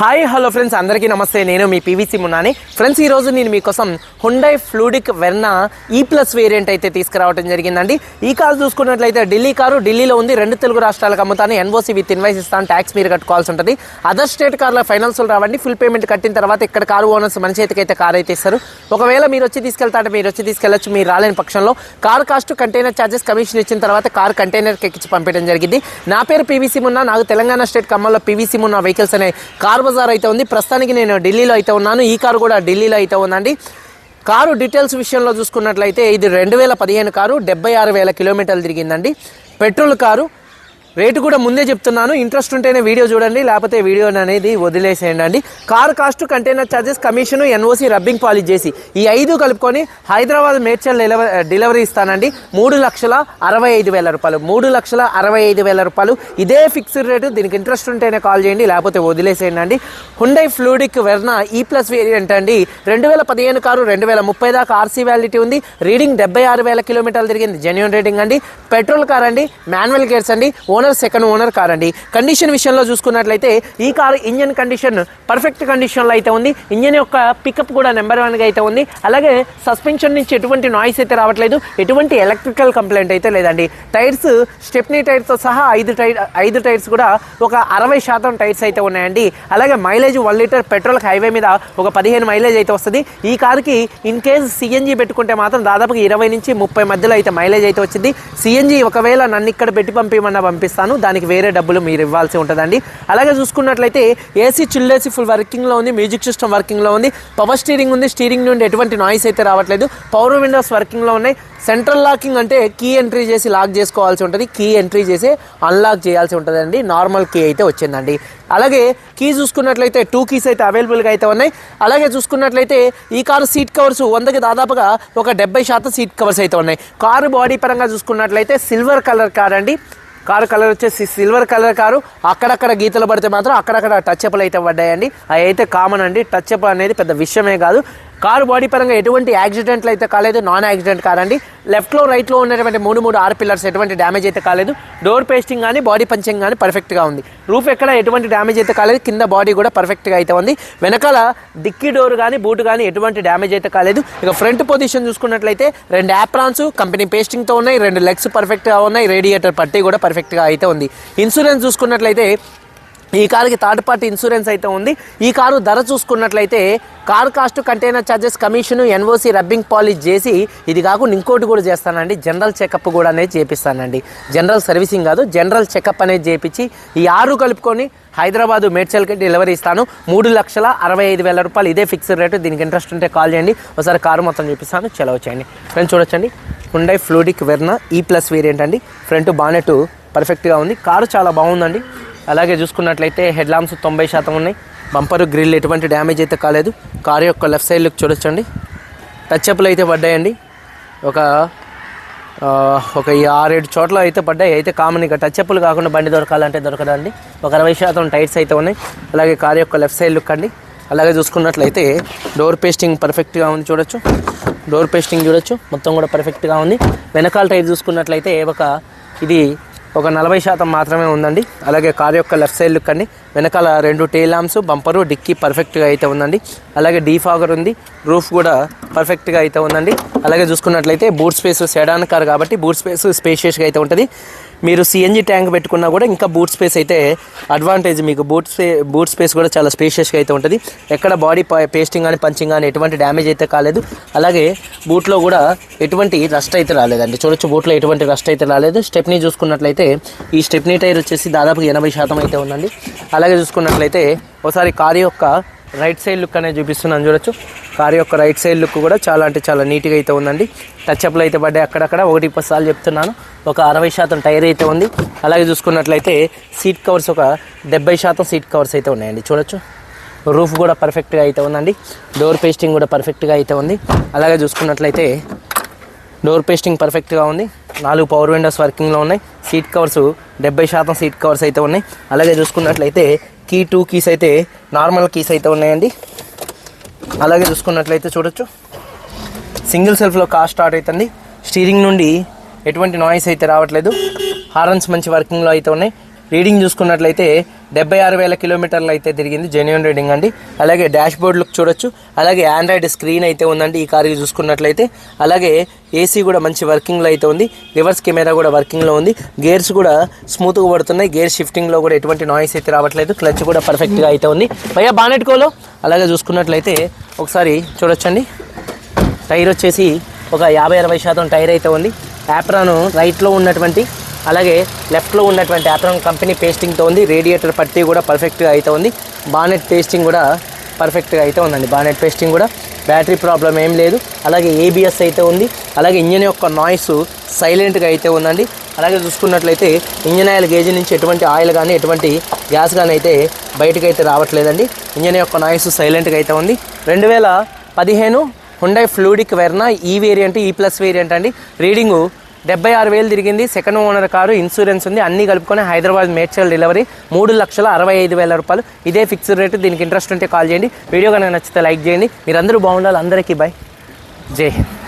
Hi hello friends అందరికీ నమస్తే. నేను మీ పీవీసీ మున్నాని. ఫ్రెండ్స్ ఈరోజు నేను మీకోసం Hyundai fluidic Verna E plus variant అయితే తీసుకురావడం జరిగిందండి. ఈ కారు చూసుకున్నట్లయితే ఢిల్లీ కారు ఢిల్లీలో ఉంది. రెండు తెలుగు రాష్ట్రాలకు అమ్ముతాను. ఎన్ఓసి విత్ ఇన్వైస్ ఇస్తాను. ట్యాక్స్ మీరు కట్టుకోవాల్సి ఉంటుంది. అదర్ స్టేట్ కార్ల ఫైనాన్సులు రావండి. ఫుల్ పేమెంట్ కట్టిన తర్వాత ఇక్కడ కారు ఓనర్స్ మన చేతికైతే కారు అయితే ఇస్తారు. ఒకవేళ మీరు వచ్చి తీసుకెళ్తారంటే మీరు వచ్చి తీసుకెళ్ళచ్చు. మీరు రాలేని పక్షంలో car cost container charges commission ఇచ్చిన తర్వాత కార్ కంటైనర్కి ఎక్కించి పంపించడం జరిగింది. నా పేరు పీవీసీ మున్నా. నాకు తెలంగాణ స్టేట్ ఖమ్మంలో పీవీసీ మున్నా వెహికల్స్ అనే కార్ బజార్ అయితే ఉంది. ప్రస్తుతానికి నేను ఢిల్లీలో అయితే ఉన్నాను. ఈ కారు కూడా ఢిల్లీలో అయితే ఉందండి. కారు డీటెయిల్స్ విషయంలో చూసుకున్నట్లయితే ఇది రెండు వేల పదిహేను కారు డెబ్బై ఆరు వేల కిలోమీటర్లు తిరిగిందండి. పెట్రోల్ కారు రేటు కూడా ముందే చెప్తున్నాను. ఇంట్రెస్ట్ ఉంటేనే వీడియో చూడండి లేకపోతే వీడియో అనేది వదిలేసేయండి అండి. Car cost container charges commission NOC rubbing polish చేసి ఈ ఐదు కలుపుకొని హైదరాబాద్ మేడ్చల్ డెలివరీ డెలివరీ ఇస్తానండి. మూడు లక్షల అరవై ఐదు వేల రూపాయలు. మూడు లక్షల అరవై ఐదు వేల రూపాయలు. ఇదే ఫిక్స్డ్ రేటు దీనికి ఇంట్రెస్ట్ ఉంటేనే కాల్ చేయండి లేకపోతే వదిలేసేయండి అండి. Hyundai fluidic Verna E plus variant అండి. రెండు వేల పదిహేను కారు రెండు వేల ముప్పై దాకా ఆర్సీ వ్యాలిటీ ఉంది. రీడింగ్ డెబ్బై ఆరు వేల కిలోమీటర్లు తిరిగింది. జెన్యున్ రేటింగ్ అండి. పెట్రోల్ కార్ అండి. మాన్యువల్ గేర్స్ అండి. ఓనర్ సెకండ్ ఓనర్ కార్ అండి. కండిషన్ విషయంలో చూసుకున్నట్లయితే ఈ కారు ఇంజన్ కండిషన్ పర్ఫెక్ట్ కండిషన్లో అయితే ఉంది. ఇంజన్ యొక్క పికప్ కూడా నెంబర్ వన్గా అయితే ఉంది. అలాగే సస్పెన్షన్ నుంచి ఎటువంటి నాయిస్ అయితే రావట్లేదు. ఎటువంటి ఎలక్ట్రికల్ కంప్లైంట్ అయితే లేదండి. టైర్స్ స్టెప్నీ టైర్తో సహా ఐదు టైర్ ఐదు టైర్స్ కూడా ఒక అరవై శాతం టైర్స్ అయితే ఉన్నాయండి. అలాగే mileage one litre petrol highway మీద ఒక పదిహేను మైలేజ్ అయితే వస్తుంది. ఈ కార్కి ఇన్ కేస్ సిఎన్జి పెట్టుకుంటే మాత్రం దాదాపుగా ఇరవై నుంచి ముప్పై మధ్యలో అయితే మైలేజ్ అయితే వచ్చింది. సిఎన్జి ఒకవేళ నన్ను ఇక్కడ పెట్టి పంపించమన్నా పంపిస్తాను దానికి వేరే డబ్బులు మీరు ఇవ్వాల్సి ఉంటుందండి. అలాగే చూసుకున్నట్లయితే ఏసీ చిల్లేసి ఫుల్ వర్కింగ్లో ఉంది మ్యూజిక్ సిస్టమ్ వర్కింగ్లో ఉంది పవర్ స్టీరింగ్ ఉంది స్టీరింగ్ నుండి ఎటువంటి నాయిస్ అయితే రావట్లేదు. పవర్ విండోస్ వర్కింగ్లో ఉన్నాయి. సెంట్రల్ లాకింగ్ అంటే కీ ఎంట్రీ చేసి లాక్ చేసుకోవాల్సి ఉంటుంది. కీ ఎంట్రీ చేసి అన్లాక్ చేయాల్సి ఉంటుందండి. నార్మల్ కీ అయితే వచ్చిందండి. అలాగే కీ చూసుకున్నట్లయితే టూ కీస్ అయితే అవైలబుల్గా అయితే ఉన్నాయి. అలాగే చూసుకున్నట్లయితే ఈ కారు సీట్ కవర్స్ వందకి దాదాపుగా ఒక డెబ్బై శాతం సీట్ కవర్స్ అయితే ఉన్నాయి. కారు బాడీ పరంగా చూసుకున్నట్లయితే సిల్వర్ కలర్ కార్ అండి. కారు కలర్ వచ్చేసి సిల్వర్ కలర్ కారు. అక్కడక్కడ గీతలు పడితే మాత్రం అక్కడక్కడ టచ్ అప్లు అయితే పడ్డాయండి. అవి అయితే కామన్ అండి. టచ్ అప్ అనేది పెద్ద విషయమే కాదు. కారు బాడీ పరంగా ఎటువంటి యాక్సిడెంట్లు అయితే కాలేదు నాన్ యాక్సిడెంట్ కార్ అండి లెఫ్ట్లో రైట్లో ఉన్నటువంటి మూడు మూడు ఆరు పిల్లర్స్ ఎటువంటి డ్యామేజ్ అయితే కాలేదు. డోర్ పేస్టింగ్ కానీ బాడీ పంచింగ్ కానీ పర్ఫెక్ట్గా ఉంది. రూఫ్ ఎక్కడ ఎటువంటి డ్యామేజ్ అయితే కాలేదు కింద బాడీ కూడా పర్ఫెక్ట్గా అయితే ఉంది. వెనకాల డిక్కీ డోర్ కానీ బూట్ కానీ ఎటువంటి డ్యామేజ్ అయితే కాలేదు. ఇక ఫ్రంట్ పొజిషన్ చూసుకున్నట్లయితే రెండు యాప్రాన్స్ కంపెనీ పేస్టింగ్తో ఉన్నాయి రెండు లెగ్స్ పర్ఫెక్ట్గా ఉన్నాయి రేడియేటర్ పట్టీ కూడా పర్ఫెక్ట్గా అయితే ఉంది. ఇన్సూరెన్స్ చూసుకున్నట్లయితే ఈ కారుకి థర్డ్ పార్టీ ఇన్సూరెన్స్ అయితే ఉంది. ఈ కారు ధర చూసుకున్నట్లయితే car cost container charges commission NOC rubbing polish చేసి ఇది కాకుండా ఇంకోటి కూడా చేస్తానండి. జనరల్ చెకప్ కూడా అనేది చేపిస్తానండి. జనరల్ సర్వీసింగ్ కాదు జనరల్ చెకప్ అనేది చేపించి ఈ ఆరు కలుపుకొని హైదరాబాదు మేడ్చల్కి డెలివరీ ఇస్తాను. మూడు లక్షల అరవై ఐదు వేల రూపాయలు ఇదే ఫిక్స్డ్ రేటు. దీనికి ఇంట్రెస్ట్ ఉంటే కాల్ చేయండి. ఒకసారి కారు మొత్తం చూపిస్తాను. చెలవు చేయండి. ఫ్రెండ్స్ చూడొచ్చండి. Hyundai fluidic Verna E plus variant అండి. ఫ్రంట్ బానెట్ పర్ఫెక్ట్గా ఉంది. కారు చాలా బాగుందండి. అలాగే చూసుకున్నట్లయితే హెడ్ లాంప్స్ తొంభై శాతం ఉన్నాయి. బంపర్ గ్రిల్ ఎటువంటి డ్యామేజ్ అయితే కాలేదు. కారు యొక్క లెఫ్ట్ సైడ్ లుక్ చూడొచ్చండి. టచ్ అప్లు అయితే పడ్డాయండి. ఒక ఒక ఈ ఆరేడు చోట్ల అయితే పడ్డాయి. అయితే కామన్ ఇక టచ్ అప్లు కాకుండా బండి దొరకాలంటే దొరకదండి. ఒక అరవై శాతం టైర్స్ అయితే ఉన్నాయి. అలాగే కారు యొక్క లెఫ్ట్ సైడ్ లుక్ అండి. అలాగే చూసుకున్నట్లయితే డోర్ పేస్టింగ్ పర్ఫెక్ట్గా ఉంది చూడొచ్చు. డోర్ పేస్టింగ్ చూడొచ్చు. మొత్తం కూడా పర్ఫెక్ట్గా ఉంది. వెనకాల టైర్ చూసుకున్నట్లయితే ఒక ఇది ఒక నలభై శాతం మాత్రమే ఉందండి. అలాగే కార్ యొక్క లెఫ్ట్ సైడ్ లుక్ అండి. వెనకాల రెండు టైల్ లాంప్స్ బంపరు డిక్కీ పర్ఫెక్ట్గా అయితే ఉందండి. అలాగే డీఫాగర్ ఉంది రూఫ్ కూడా పర్ఫెక్ట్గా అయితే ఉందండి. అలాగే చూసుకున్నట్లయితే బూట్ స్పేస్ సెడాన్ కార్ కాబట్టి బూట్ స్పేస్ స్పేషియస్గా అయితే ఉంటుంది. మీరు సిఎన్జి ట్యాంక్ పెట్టుకున్నా కూడా ఇంకా బూట్ స్పేస్ అయితే అడ్వాంటేజ్ మీకు. బూట్ స్పే బూట్ స్పేస్ కూడా చాలా స్పేషియస్గా అయితే ఉంటుంది. ఎక్కడ బాడీ పేస్టింగ్ కానీ పంచింగ్ కానీ ఎటువంటి డ్యామేజ్ అయితే కాలేదు. అలాగే బూట్లో కూడా ఎటువంటి రస్ట్ అయితే రాలేదండి. చూడొచ్చు బూట్లో ఎటువంటి రస్ట్ అయితే రాలేదు. స్టెప్నీ చూసుకున్నట్లయితే ఈ స్టెప్నీ టైర్ వచ్చేసి దాదాపు ఎనభై శాతం అయితే ఉందండి. అలాగే చూసుకున్నట్లయితే ఒకసారి కారు యొక్క రైట్ సైడ్ లుక్ అనేది చూపిస్తున్నాను చూడొచ్చు. కారు యొక్క రైట్ సైడ్ లుక్ కూడా చాలా అంటే చాలా నీట్గా అయితే ఉందండి. టచ్అప్లు అయితే పడ్డాయి అక్కడక్కడ. ఒకటి పది సార్లు చెప్తున్నాను. ఒక అరవై శాతం టైర్ అయితే ఉంది. అలాగే చూసుకున్నట్లయితే సీట్ కవర్స్ ఒక డెబ్బై శాతం సీట్ కవర్స్ అయితే ఉన్నాయండి. చూడొచ్చు. రూఫ్ కూడా పర్ఫెక్ట్గా అయితే ఉందండి. డోర్ పేస్టింగ్ కూడా పర్ఫెక్ట్గా అయితే ఉంది. అలాగే చూసుకున్నట్లయితే డోర్ పేస్టింగ్ పర్ఫెక్ట్గా ఉంది. నాలుగు పవర్ విండోస్ వర్కింగ్లో ఉన్నాయి. సీట్ కవర్స్ డెబ్బై శాతం సీట్ కవర్స్ అయితే ఉన్నాయి. అలాగే చూసుకున్నట్లయితే కీ టూ కీస్ అయితే నార్మల్ కీస్ అయితే ఉన్నాయండి. అలాగే చూసుకున్నట్లయితే చూడొచ్చు. సింగిల్ సెల్ఫ్లో కార్ స్టార్ట్ అవుతుంది స్టీరింగ్ నుండి ఎటువంటి నాయిస్ అయితే రావట్లేదు. హారన్స్ మంచి వర్కింగ్లో అయితే ఉన్నాయి. రీడింగ్ చూసుకున్నట్లయితే డెబ్బై ఆరు వేల కిలోమీటర్లు అయితే తిరిగింది. జెన్యున్ రీడింగ్ అండి. అలాగే డాష్ బోర్డ్ లుక్ చూడొచ్చు. అలాగే ఆండ్రాయిడ్ స్క్రీన్ అయితే ఉందండి. ఈ కార్కి చూసుకున్నట్లయితే. అలాగే ఏసీ కూడా మంచి వర్కింగ్లో అయితే ఉంది. రివర్స్ కెమెరా కూడా వర్కింగ్లో ఉంది. గేర్స్ కూడా స్మూత్గా పడుతున్నాయి. గేర్ షిఫ్టింగ్లో కూడా ఎటువంటి నాయిస్ అయితే రావట్లేదు. క్లచ్ కూడా పర్ఫెక్ట్గా అయితే ఉంది. భయ్యా బానెట్ కోలో అలాగే చూసుకున్నట్లయితే ఒకసారి చూడొచ్చండి. టైర్ వచ్చేసి ఒక యాభై అరవై శాతం టైర్ అయితే ఉంది. యాప్రాను రైట్లో ఉన్నటువంటి అలాగే లెఫ్ట్లో ఉన్నటువంటి యాప్రాన్ కంపెనీ పేస్టింగ్తో ఉంది. రేడియేటర్ పట్టి కూడా పర్ఫెక్ట్గా అయితే ఉంది. బానెట్ పేస్టింగ్ కూడా పర్ఫెక్ట్గా అయితే ఉందండి. బానెట్ పేస్టింగ్ కూడా బ్యాటరీ ప్రాబ్లం ఏం లేదు. అలాగే ఏబిఎస్ అయితే ఉంది. అలాగే ఇంజన్ యొక్క నాయిస్ సైలెంట్గా అయితే ఉందండి. అలాగే చూసుకున్నట్లయితే ఇంజన్ ఆయిల్ గేజ్ నుంచి ఎటువంటి ఆయిల్ కానీ ఎటువంటి గ్యాస్ కానీ అయితే బయటకు అయితే రావట్లేదండి. ఇంజన్ యొక్క నాయిస్ సైలెంట్గా అయితే ఉంది. రెండు వేల పదిహేను Hyundai fluidic Verna E variant E plus variant అండి. రీడింగు డెబ్బై ఆరు వేలు తిరిగింది. సెకండ్ ఓనర్ కారు ఇన్సూరెన్స్ ఉంది. అన్ని కలుపుకొని హైదరాబాద్ మేడ్చల్ డెలివరీ మూడు లక్షల అరవై ఐదు వేల రూపాయలు. ఇదే ఫిక్స్డ్ రేటు దీనికి ఇంట్రెస్ట్ ఉంటే కాల్ చేయండి. వీడియో కనుక నచ్చితే లైక్ చేయండి. మీరందరూ బాగుండాలి. అందరికీ బాయ్ జై హింద్.